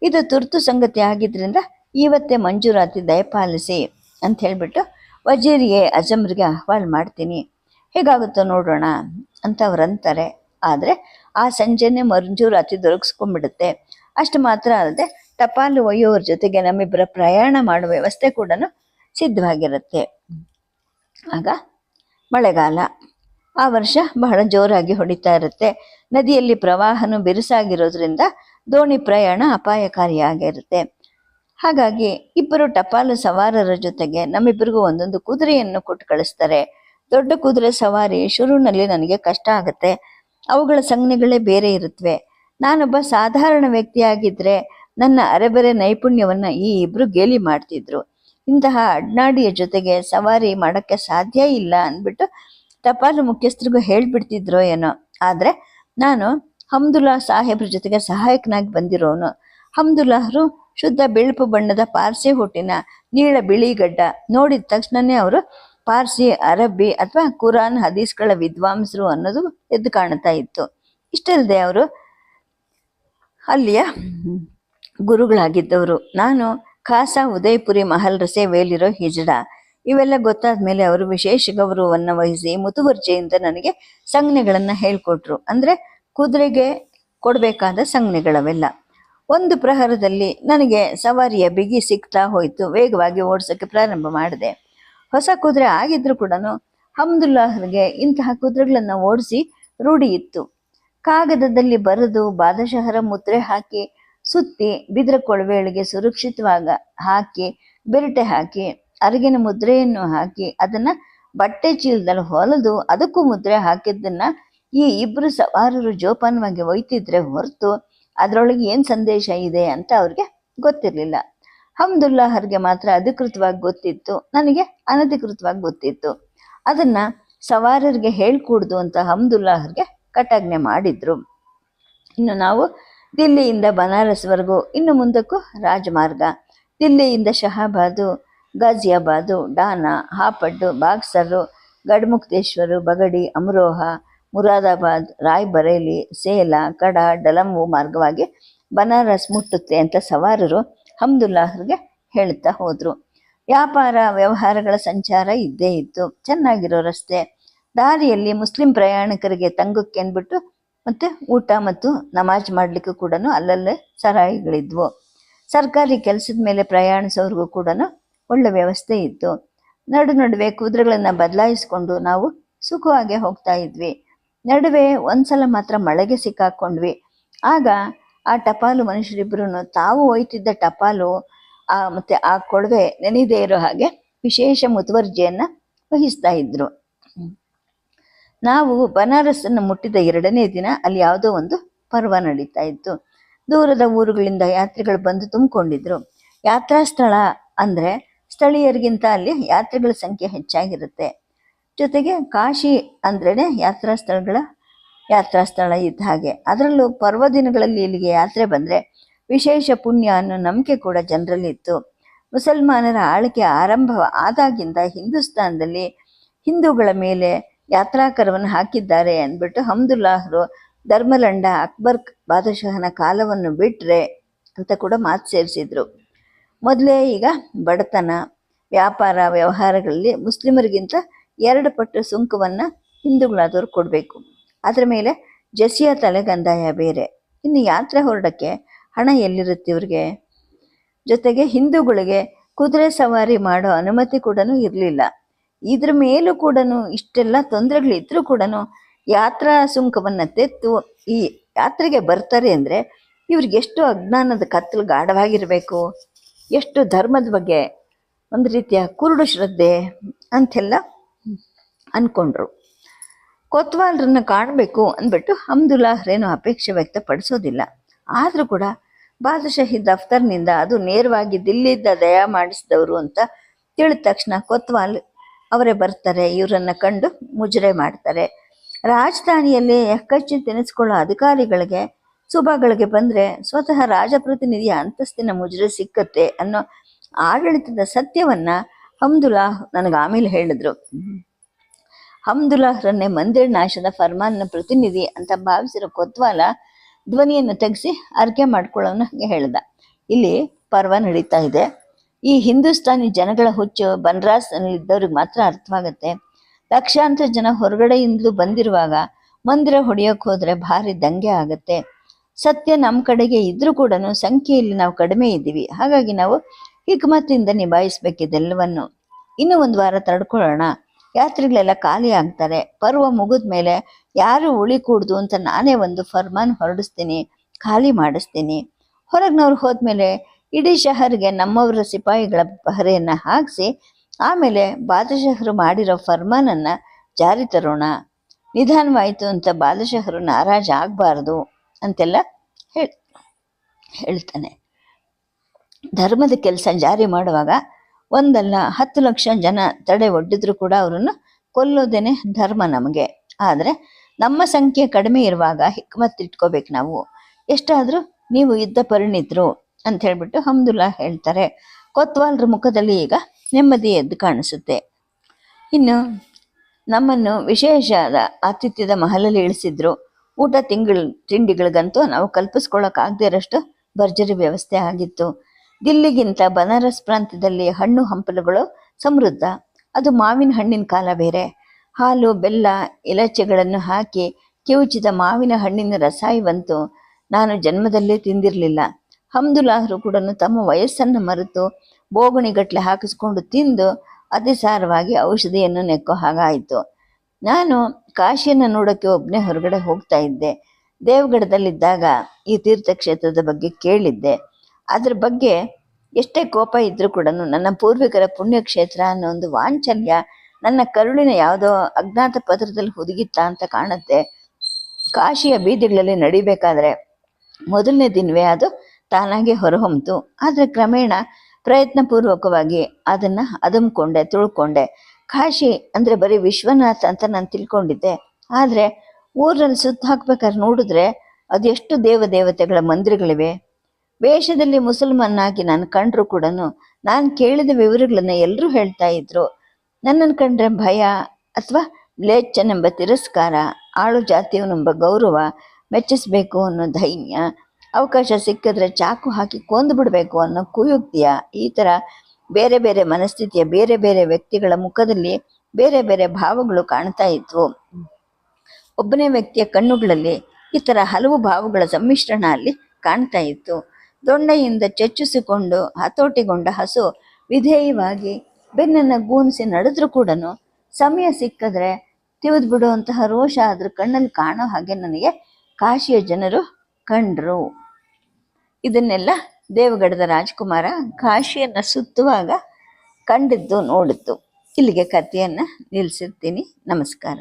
ಇದು ತುರ್ತು ಸಂಗತಿ ಆಗಿದ್ರಿಂದ ಇವತ್ತೇ ಮಂಜೂರಾತಿ ದಯಪಾಲಿಸಿ ಅಂತ ಹೇಳಿಬಿಟ್ಟು ವಜೀರಿಗೆ ಅಜಮ್ರಿಗೆ ಅಹವಾಲ್ ಮಾಡ್ತೀನಿ. ಹೇಗಾಗುತ್ತೋ ನೋಡೋಣ ಅಂತ ಅವ್ರು ಅಂತಾರೆ. ಆದರೆ ಆ ಸಂಜೆನೆ ಮಂಜೂರಾತಿ ದೊರಕಿಸ್ಕೊಂಡ್ಬಿಡುತ್ತೆ. ಅಷ್ಟು ಮಾತ್ರ ಅಲ್ಲದೆ ಟಪಾಲು ಒಯ್ಯೋರ ಜೊತೆಗೆ ನಮ್ಮಿಬ್ಬರ ಪ್ರಯಾಣ ಮಾಡುವ ವ್ಯವಸ್ಥೆ ಕೂಡ ಸಿದ್ಧವಾಗಿರುತ್ತೆ. ಆಗ ಮಳೆಗಾಲ, ಆ ವರ್ಷ ಬಹಳ ಜೋರಾಗಿ ಹೊಡಿತಾ ಇರುತ್ತೆ. ನದಿಯಲ್ಲಿ ಪ್ರವಾಹನೂ ಬಿರುಸಾಗಿರೋದ್ರಿಂದ ದೋಣಿ ಪ್ರಯಾಣ ಅಪಾಯಕಾರಿಯಾಗಿರುತ್ತೆ. ಹಾಗಾಗಿ ಇಬ್ಬರು ಟಪಾಲು ಸವಾರರ ಜೊತೆಗೆ ನಮ್ಮಿಬ್ಬರಿಗೂ ಒಂದೊಂದು ಕುದುರೆಯನ್ನು ಕೊಟ್ಟು ಕಳಿಸ್ತಾರೆ. ದೊಡ್ಡ ಕುದುರೆ ಸವಾರಿ ಶುರುವಿನಲ್ಲಿ ನನಗೆ ಕಷ್ಟ ಆಗುತ್ತೆ. ಅವುಗಳ ಸಂಜ್ಞೆಗಳೇ ಬೇರೆ ಇರುತ್ತವೆ ನಾನೊಬ್ಬ ಸಾಧಾರಣ ವ್ಯಕ್ತಿಯಾಗಿದ್ದರೆ ನನ್ನ ಅರೆಬರೆ ನೈಪುಣ್ಯವನ್ನು ಈ ಇಬ್ಬರು ಗೇಲಿ ಮಾಡ್ತಿದ್ರು. ಇಂತಹ ಅಡ್ನಾಡಿಯ ಜೊತೆಗೆ ಸವಾರಿ ಮಾಡೋಕ್ಕೆ ಸಾಧ್ಯ ಇಲ್ಲ ಅಂದ್ಬಿಟ್ಟು ಟಪಾಲು ಮುಖ್ಯಸ್ಥರಿಗೂ ಹೇಳ್ಬಿಡ್ತಿದ್ರು ಏನೋ. ಆದರೆ ನಾನು ಹಮ್ದುಲ್ಲಾ ಸಾಹೇಬ್ರ ಜೊತೆಗೆ ಸಹಾಯಕನಾಗಿ ಬಂದಿರೋನು. ಹಮ್ದುಲ್ಲಾಹರು ಶುದ್ಧ ಬಿಳುಪು ಬಣ್ಣದ ಪಾರ್ಸಿ ಹುಟ್ಟಿನ ನೀಳ ಬಿಳಿ ಗಡ್ಡ ನೋಡಿದ ತಕ್ಷಣನೇ ಅವರು ಪಾರ್ಸಿ, ಅರಬ್ಬಿ ಅಥವಾ ಕುರಾನ್ ಹದೀಸ್ಗಳ ವಿದ್ವಾಂಸರು ಅನ್ನೋದು ಎದ್ದು ಕಾಣ್ತಾ ಇತ್ತು. ಇಷ್ಟಲ್ಲದೆ ಅವರು ಅಲ್ಲಿಯ ಗುರುಗಳಾಗಿದ್ದವರು. ನಾನು ಖಾಸಾ ಉದಯಪುರಿ ಮಹಲ್ ರಸೇವೆಯಲ್ಲಿರೋ ಹಿಜಡ. ಇವೆಲ್ಲ ಗೊತ್ತಾದ ಮೇಲೆ ಅವರು ವಿಶೇಷ ಗೌರವವನ್ನು ವಹಿಸಿ ಮುತುವರ್ಜಿಯಿಂದ ನನಗೆ ಸಂಜ್ಞೆಗಳನ್ನು ಹೇಳ್ಕೊಟ್ರು. ಅಂದರೆ ಕುದುರೆಗೆ ಕೊಡಬೇಕಾದ ಸಂಜ್ಞೆಗಳವೆಲ್ಲ. ಒಂದು ಪ್ರಹರದಲ್ಲಿ ನನಗೆ ಸವಾರಿಯ ಬಿಗಿ ಸಿಗ್ತಾ ಹೋಯಿತು. ವೇಗವಾಗಿ ಓಡಿಸೋಕ್ಕೆ ಪ್ರಾರಂಭ ಮಾಡಿದೆ. ಹೊಸ ಕುದುರೆ ಆಗಿದ್ರು ಕೂಡ ಹಮ್ದುಲ್ಲಾಹರಿಗೆ ಇಂತಹ ಕುದುರೆಗಳನ್ನು ಓಡಿಸಿ ರೂಢಿ ಇತ್ತು ಕಾಗದದಲ್ಲಿ ಬರೆದು ಬಾದಶಹರ ಮುದ್ರೆ ಹಾಕಿ ಸುತ್ತಿ ಬಿದಿರ ಕೊಳವೆಯೊಳಗೆ ಸುರಕ್ಷಿತವಾಗ ಹಾಕಿ, ಬೆರಟೆ ಹಾಕಿ, ಅರಗಿನ ಮುದ್ರೆಯನ್ನು ಹಾಕಿ, ಅದನ್ನ ಬಟ್ಟೆ ಚೀಲದಲ್ಲಿ ಹೊಲಿದು, ಅದಕ್ಕೂ ಮುದ್ರೆ ಹಾಕಿದ್ದನ್ನ ಈ ಇಬ್ಬರು ಸವಾರರು ಜೋಪಾನವಾಗಿ ಒಯ್ತಿದ್ರೆ ಹೊರತು ಅದರೊಳಗೆ ಏನು ಸಂದೇಶ ಇದೆ ಅಂತ ಅವ್ರಿಗೆ ಗೊತ್ತಿರಲಿಲ್ಲ. ಹಮ್ದುಲ್ಲಾಹರ್ಗೆ ಮಾತ್ರ ಅಧಿಕೃತವಾಗಿ ಗೊತ್ತಿತ್ತು, ನನಗೆ ಅನಧಿಕೃತವಾಗಿ ಗೊತ್ತಿತ್ತು. ಅದನ್ನ ಸವಾರರಿಗೆ ಹೇಳ್ಕೂಡ್ದು ಅಂತ ಹಮ್ದುಲ್ಲಾಹರ್ಗೆ ಕಟಾಜ್ಞೆ ಮಾಡಿದ್ರು. ಇನ್ನು ನಾವು ದಿಲ್ಲಿಯಿಂದ ಬನಾರಸ್ವರೆಗೂ, ಇನ್ನು ಮುಂದಕ್ಕೂ ರಾಜಮಾರ್ಗ. ದಿಲ್ಲಿಯಿಂದ ಶಹಾಬಾದು ಗಾಜಿಯಾಬಾದು ಡಾನಾ, ಹಾಪಡ್ಡು ಬಾಗ್ಸರು ಗಡ್ಮುಕ್ತೇಶ್ವರು, ಬಗಡಿ, ಅಮರೋಹ, ಮುರಾದಾಬಾದ್, ರಾಯ್ಬರೇಲಿ, ಸೇಲಾ, ಕಡ ಡಲಂಬು ಮಾರ್ಗವಾಗಿ ಬನಾರಸ್ ಮುಟ್ಟುತ್ತೆ ಅಂತ ಸವಾರರು ಹಮ್ದುಲ್ಲಾಹರ್ಗೆ ಹೇಳುತ್ತಾ ಹೋದರು. ವ್ಯಾಪಾರ, ವ್ಯವಹಾರಗಳ ಸಂಚಾರ ಇದ್ದೇ ಇತ್ತು. ಚೆನ್ನಾಗಿರೋ ರಸ್ತೆ. ದಾರಿಯಲ್ಲಿ ಮುಸ್ಲಿಂ ಪ್ರಯಾಣಿಕರಿಗೆ ತಂಗಕ್ಕೆ ಅಂದ್ಬಿಟ್ಟು ಮತ್ತೆ ಊಟ ಮತ್ತು ನಮಾಜ್ ಮಾಡ್ಲಿಕ್ಕೂ ಕೂಡ ಅಲ್ಲಲ್ಲೇ ಸರಾಯಿಗಳಿದ್ವು. ಸರ್ಕಾರಿ ಕೆಲಸದ ಮೇಲೆ ಪ್ರಯಾಣಿಸೋರಿಗೂ ಕೂಡ ಒಳ್ಳೆ ವ್ಯವಸ್ಥೆ ಇತ್ತು. ನಡು ನಡುವೆ ಕುದುರೆಗಳನ್ನು ಬದಲಾಯಿಸ್ಕೊಂಡು ನಾವು ಸುಖವಾಗಿ ಹೋಗ್ತಾ ಇದ್ವಿ. ನಡುವೆ ಒಂದ್ಸಲ ಮಾತ್ರ ಮಳೆಗೆ ಸಿಕ್ಕಾಕೊಂಡ್ವಿ. ಆಗ ಆ ಟಪಾಲು ಮನುಷ್ಯರಿಬ್ಬರೂ ತಾವು ಒಯ್ತಿದ್ದ ಟಪಾಲು, ಆ ಮತ್ತೆ ಆ ಕೊಳವೆ ನೆನೆದೇ ಇರೋ ಹಾಗೆ ವಿಶೇಷ ಮುತುವರ್ಜಿಯನ್ನು ವಹಿಸ್ತಾ ಇದ್ರು. ನಾವು ಬನಾರಸನ್ನು ಮುಟ್ಟಿದ ಎರಡನೇ ದಿನ ಅಲ್ಲಿ ಯಾವುದೋ ಒಂದು ಪರ್ವ ನಡೀತಾ ಇತ್ತು. ದೂರದ ಊರುಗಳಿಂದ ಯಾತ್ರಿಗಳು ಬಂದು ತುಂಬಿಕೊಂಡಿದ್ರು. ಯಾತ್ರಾ ಸ್ಥಳ ಅಂದ್ರೆ ಸ್ಥಳೀಯರಿಗಿಂತ ಅಲ್ಲಿ ಯಾತ್ರೆಗಳ ಸಂಖ್ಯೆ ಹೆಚ್ಚಾಗಿರುತ್ತೆ. ಜೊತೆಗೆ ಕಾಶಿ ಅಂದ್ರೇನೆ ಯಾತ್ರಾ ಸ್ಥಳಗಳ ಯಾತ್ರಾ ಸ್ಥಳ ಇದ್ದ ಹಾಗೆ. ಅದರಲ್ಲೂ ಪರ್ವ ದಿನಗಳಲ್ಲಿ ಇಲ್ಲಿಗೆ ಯಾತ್ರೆ ಬಂದರೆ ವಿಶೇಷ ಪುಣ್ಯ ಅನ್ನೋ ನಂಬಿಕೆ ಕೂಡ ಜನರಲ್ಲಿ ಇತ್ತು ಮುಸಲ್ಮಾನರ ಆಳ್ಕೆ ಆರಂಭ ಆದಾಗಿಂದ ಹಿಂದೂಸ್ತಾನದಲ್ಲಿ ಹಿಂದೂಗಳ ಮೇಲೆ ಯಾತ್ರಾಕರವನ್ನು ಹಾಕಿದ್ದಾರೆ ಅಂದ್ಬಿಟ್ಟು ಹಮ್ದುಲ್ಲಾಹರು ಧರ್ಮಲಂಡ ಅಕ್ಬರ್ ಬಾದಶಾಹನ ಕಾಲವನ್ನು ಬಿಟ್ಟರೆ ಅಂತ ಕೂಡ ಮಾತು ಸೇರಿಸಿದ್ರು. ಮೊದಲೇ ಈಗ ಬಡತನ, ವ್ಯಾಪಾರ, ವ್ಯವಹಾರಗಳಲ್ಲಿ ಮುಸ್ಲಿಮರಿಗಿಂತ ಎರಡು ಪಟ್ಟು ಸುಂಕವನ್ನು ಹಿಂದೂಗಳಾದವ್ರು ಕೊಡಬೇಕು. ಅದರ ಮೇಲೆ ಜಸಿಯ ತಲೆಗಂದಾಯ ಬೇರೆ. ಇನ್ನು ಯಾತ್ರೆ ಹೊರಡಕ್ಕೆ ಹಣ ಎಲ್ಲಿರುತ್ತೆ ಇವ್ರಿಗೆ? ಜೊತೆಗೆ ಹಿಂದೂಗಳಿಗೆ ಕುದುರೆ ಸವಾರಿ ಮಾಡೋ ಅನುಮತಿ ಕೂಡ ಇರಲಿಲ್ಲ. ಇದ್ರ ಮೇಲೂ ಕೂಡ ಇಷ್ಟೆಲ್ಲ ತೊಂದರೆಗಳಿದ್ರೂ ಕೂಡ ಯಾತ್ರಾ ಸುಂಕವನ್ನು ತೆತ್ತು ಈ ಯಾತ್ರೆಗೆ ಬರ್ತಾರೆ ಅಂದರೆ ಇವ್ರಿಗೆ ಎಷ್ಟು ಅಜ್ಞಾನದ ಕತ್ತಲು ಗಾಢವಾಗಿರಬೇಕು, ಎಷ್ಟು ಧರ್ಮದ ಬಗ್ಗೆ ಒಂದು ರೀತಿಯ ಕುರುಡು ಶ್ರದ್ಧೆ ಅಂತೆಲ್ಲ ಅಂದ್ಕೊಂಡ್ರು ಕೊತ್ವಾಲ್ರನ್ನ ಕಾಣಬೇಕು ಅಂದ್ಬಿಟ್ಟು ಹಮ್ದುಲ್ಲಾಹ್ರೇನು ಅಪೇಕ್ಷೆ ವ್ಯಕ್ತಪಡಿಸೋದಿಲ್ಲ. ಆದರೂ ಕೂಡ ಬಾದಶಾಹಿ ದಫ್ತರ್ನಿಂದ ಅದು ನೇರವಾಗಿ ದಿಲ್ಲಿದ್ದ ದಯಾ ಮಾಡಿಸಿದವರು ಅಂತ ತಿಳಿದ ತಕ್ಷಣ ಕೊತ್ವಾಲ್ ಅವರೇ ಬರ್ತಾರೆ, ಇವರನ್ನು ಕಂಡು ಮುಜರೆ ಮಾಡ್ತಾರೆ. ರಾಜಧಾನಿಯಲ್ಲಿ ಎಕ್ಕಚ್ಚಿ ತಿನ್ನಿಸ್ಕೊಳ್ಳೋ ಅಧಿಕಾರಿಗಳಿಗೆ ಸುಭಾಗಳಿಗೆ ಬಂದರೆ ಸ್ವತಃ ರಾಜಪ್ರತಿನಿಧಿಯ ಅಂತಸ್ತಿನ ಮುಜರೆ ಸಿಕ್ಕತ್ತೆ ಅನ್ನೋ ಆಡಳಿತದ ಸತ್ಯವನ್ನ ಹಮ್ದುಲ್ಲಾ ನನಗೆ ಆಮೇಲೆ ಹೇಳಿದ್ರು. ಹಮ್ದುಲ್ಲಾಹ್ರನ್ನೇ ಮಂದಿರ ನಾಶದ ಫರ್ಮಾನ್ನ ಪ್ರತಿನಿಧಿ ಅಂತ ಭಾವಿಸಿರೋ ಕೊತ್ವಾಲ ಧ್ವನಿಯನ್ನು ತೆಗೆಸಿ ಅರ್ಕೆ ಮಾಡ್ಕೊಳ್ಳೋನ ಹೇಳ್ದ. ಇಲ್ಲಿ ಪರ್ವ ನಡೀತಾ ಇದೆ. ಈ ಹಿಂದೂಸ್ತಾನಿ ಜನಗಳ ಹುಚ್ಚು ಬನ್ರಾಸ್ನಲ್ಲಿದ್ದವ್ರಿಗೆ ಮಾತ್ರ ಅರ್ಥವಾಗುತ್ತೆ. ಲಕ್ಷಾಂತರ ಜನ ಹೊರಗಡೆಯಿಂದಲೂ ಬಂದಿರುವಾಗ ಮಂದಿರ ಹೊಡೆಯೋಕೆ ಹೋದ್ರೆ ಭಾರಿ ದಂಗೆ ಆಗುತ್ತೆ. ಸತ್ಯ ನಮ್ಮ ಕಡೆಗೆ ಇದ್ರೂ ಕೂಡ ಸಂಖ್ಯೆಯಲ್ಲಿ ನಾವು ಕಡಿಮೆ ಇದ್ದೀವಿ. ಹಾಗಾಗಿ ನಾವು ಹಿಕ್ಮತ್ತಿಂದ ನಿಭಾಯಿಸ್ಬೇಕಿದೆಲ್ಲವನ್ನು ಇನ್ನೂ ಒಂದು ವಾರ ತಡ್ಕೊಳ್ಳೋಣ. ಯಾತ್ರಿಗಳೆಲ್ಲ ಖಾಲಿ ಆಗ್ತಾರೆ. ಪರ್ವ ಮುಗಿದ ಮೇಲೆ ಯಾರು ಉಳಿಕೂಡ್ದು ಅಂತ ನಾನೇ ಒಂದು ಫರ್ಮಾನ್ ಹೊರಡಿಸ್ತೀನಿ, ಖಾಲಿ ಮಾಡಿಸ್ತೀನಿ. ಹೊರಗಿನವ್ರು ಹೋದ್ಮೇಲೆ ಇಡೀ ಶಹರ್ಗೆ ನಮ್ಮವರ ಸಿಪಾಯಿಗಳ ಪಹರೆಯನ್ನು ಹಾಕಿಸಿ, ಆಮೇಲೆ ಬಾದಶಹರು ಮಾಡಿರೋ ಫರ್ಮಾನನ್ನು ಜಾರಿ ತರೋಣ. ನಿಧಾನವಾಯಿತು ಅಂತ ಬಾದಶಹರು ನಾರಾಜ್ ಆಗಬಾರ್ದು ಅಂತೆಲ್ಲ ಹೇಳಿ, ಹೇಳ್ತಾನೆ. ಧರ್ಮದ ಕೆಲಸ ಜಾರಿ ಮಾಡುವಾಗ ಒಂದಲ್ಲ ಹತ್ತು ಲಕ್ಷ ಜನ ತಡೆ ಒಡ್ಡಿದ್ರು ಕೂಡ ಅವರನ್ನು ಕೊಲ್ಲೋದೇನೆ ಧರ್ಮ ನಮಗೆ. ಆದರೆ ನಮ್ಮ ಸಂಖ್ಯೆ ಕಡಿಮೆ ಇರುವಾಗ ಹಿಕ್ಮತ್ ಇಟ್ಕೋಬೇಕು ನಾವು. ಎಷ್ಟಾದರೂ ನೀವು ಯುದ್ಧ ಪರಿಣಿತರು. ಅಂತ ಹೇಳ್ಬಿಟ್ಟು ಹಮ್ದುಲ್ಲಾ ಹೇಳ್ತಾರೆ. ಕೊತ್ವಾಲ್ರ ಮುಖದಲ್ಲಿ ಈಗ ನೆಮ್ಮದಿ ಎದ್ದು ಕಾಣಿಸುತ್ತೆ. ಇನ್ನು ನಮ್ಮನ್ನು ವಿಶೇಷದ ಆತಿಥ್ಯದ ಮಹಲಲ್ಲಿ ಇಳಿಸಿದ್ರು. ಊಟ ತಿಂಗಳು, ತಿಂಡಿಗಳಿಗಂತೂ ನಾವು ಕಲ್ಪಿಸ್ಕೊಳ್ಳೋಕ್ಕಾಗದೇ ಇರೋಷ್ಟು ಭರ್ಜರಿ ವ್ಯವಸ್ಥೆ ಆಗಿತ್ತು. ದಿಲ್ಲಿಗಿಂತ ಬನಾರಸ್ ಪ್ರಾಂತ್ಯದಲ್ಲಿ ಹಣ್ಣು ಹಂಪಲುಗಳು ಸಮೃದ್ಧ. ಅದು ಮಾವಿನ ಹಣ್ಣಿನ ಕಾಲ ಬೇರೆ. ಹಾಲು, ಬೆಲ್ಲ ಇಲಚೆಗಳನ್ನು ಹಾಕಿ ಕಿವುಚಿದ ಮಾವಿನ ಹಣ್ಣಿನ ರಸಾಯವಂತೂ ನಾನು ಜನ್ಮದಲ್ಲೇ ತಿಂದಿರಲಿಲ್ಲ. ಹಮ್ದುಲಾಹರು ಕೂಡ ತಮ್ಮ ವಯಸ್ಸನ್ನು ಮರೆತು ಬೋಗುಣಿಗಟ್ಟಲೆ ಹಾಕಿಸ್ಕೊಂಡು ತಿಂದು ಅತಿಸಾರವಾಗಿ ಔಷಧಿಯನ್ನು ನೆಕ್ಕೋ ಹಾಗಾಯಿತು. ನಾನು ಕಾಶಿಯನ್ನು ನೋಡೋಕ್ಕೆ ಒಬ್ಬನೇ ಹೊರಗಡೆ ಹೋಗ್ತಾ ಇದ್ದೆ. ದೇವಗಢದಲ್ಲಿದ್ದಾಗ ಈ ತೀರ್ಥಕ್ಷೇತ್ರದ ಬಗ್ಗೆ ಕೇಳಿದ್ದೆ. ಅದ್ರ ಬಗ್ಗೆ ಎಷ್ಟೇ ಕೋಪ ಇದ್ರೂ ಕೂಡ ನನ್ನ ಪೂರ್ವಿಕರ ಪುಣ್ಯಕ್ಷೇತ್ರ ಅನ್ನೋ ಒಂದು ವಾಂಚಲ್ಯ ನನ್ನ ಕರುಳಿನ ಯಾವುದೋ ಅಜ್ಞಾತ ಪತ್ರದಲ್ಲಿ ಹುದುಗಿತ್ತ ಅಂತ ಕಾಣುತ್ತೆ. ಕಾಶಿಯ ಬೀದಿಗಳಲ್ಲಿ ನಡಿಬೇಕಾದ್ರೆ ಮೊದಲನೇ ದಿನವೇ ಅದು ತಾನಾಗೆ ಹೊರಹೊಮ್ಮಿತು ಆದರೆ ಕ್ರಮೇಣ ಪ್ರಯತ್ನಪೂರ್ವಕವಾಗಿ ಅದನ್ನು ಅದಮ್ಕೊಂಡೆ, ತುಳ್ಕೊಂಡೆ. ಕಾಶಿ ಅಂದರೆ ಬರೀ ವಿಶ್ವನಾಥ್ ಅಂತ ನಾನು ತಿಳ್ಕೊಂಡಿದ್ದೆ. ಆದರೆ ಊರಲ್ಲಿ ಸುತ್ತ ಹಾಕ್ಬೇಕಾದ್ರೆ ನೋಡಿದ್ರೆ ಅದೆಷ್ಟು ದೇವದೇವತೆಗಳ ಮಂದಿರಗಳಿವೆ. ವೇಷದಲ್ಲಿ ಮುಸಲ್ಮಾನಾಗಿ ನಾನು ಕಂಡ್ರು ಕೂಡ ನಾನು ಕೇಳಿದ ವಿವರಗಳನ್ನು ಎಲ್ಲರೂ ಹೇಳ್ತಾ ಇದ್ರು. ನನ್ನನ್ನು ಕಂಡ್ರೆ ಭಯ ಅಥವಾ ಮ್ಲೇಚ್ಛನೆಂಬ ತಿರಸ್ಕಾರ, ಆಳು ಜಾತಿಯವನೆಂಬ ಗೌರವ ಮೆಚ್ಚಿಸಬೇಕು ಅನ್ನೋ ಧೈರ್ಯ ಅವಕಾಶ ಸಿಕ್ಕಿದ್ರೆ ಚಾಕು ಹಾಕಿ ಕೊಂದು ಬಿಡಬೇಕು ಅನ್ನೋ ಕುಯುಕ್ತಿಯ ಈ ಥರ ಬೇರೆ ಬೇರೆ ಮನಸ್ಥಿತಿಯ ಬೇರೆ ಬೇರೆ ವ್ಯಕ್ತಿಗಳ ಮುಖದಲ್ಲಿ ಬೇರೆ ಬೇರೆ ಭಾವಗಳು ಕಾಣ್ತಾ ಇದ್ವು. ಒಬ್ಬನೇ ವ್ಯಕ್ತಿಯ ಕಣ್ಣುಗಳಲ್ಲಿ ಈ ಥರ ಹಲವು ಭಾವಗಳ ಸಮ್ಮಿಶ್ರಣ ಅಲ್ಲಿ ಕಾಣ್ತಾ ಇತ್ತು. ದೊಣ್ಣೆಯಿಂದ ಚೆಚ್ಚಿಸಿಕೊಂಡು ಹತೋಟಿಗೊಂಡ ಹಸು ವಿಧೇಯವಾಗಿ ಬೆನ್ನನ್ನು ಗೂನಿಸಿ ನಡೆದ್ರೂ ಕೂಡ ಸಮಯ ಸಿಕ್ಕಿದ್ರೆ ತಿವಿದು ಬಿಡುವಂತಹ ರೋಷ ಆದರೂ ಕಣ್ಣಲ್ಲಿ ಕಾಣೋ ಹಾಗೆ ನನಗೆ ಕಾಶಿಯ ಜನರು ಕಂಡ್ರು. ಇದನ್ನೆಲ್ಲ ದೇವಗಡದ ರಾಜಕುಮಾರ ಕಾಶಿಯನ್ನು ಸುತ್ತುವಾಗ ಕಂಡಿದ್ದು ನೋಡಿದ್ದು. ಇಲ್ಲಿಗೆ ಕಥೆಯನ್ನು ನಿಲ್ಲಿಸಿರ್ತೀನಿ ನಮಸ್ಕಾರ.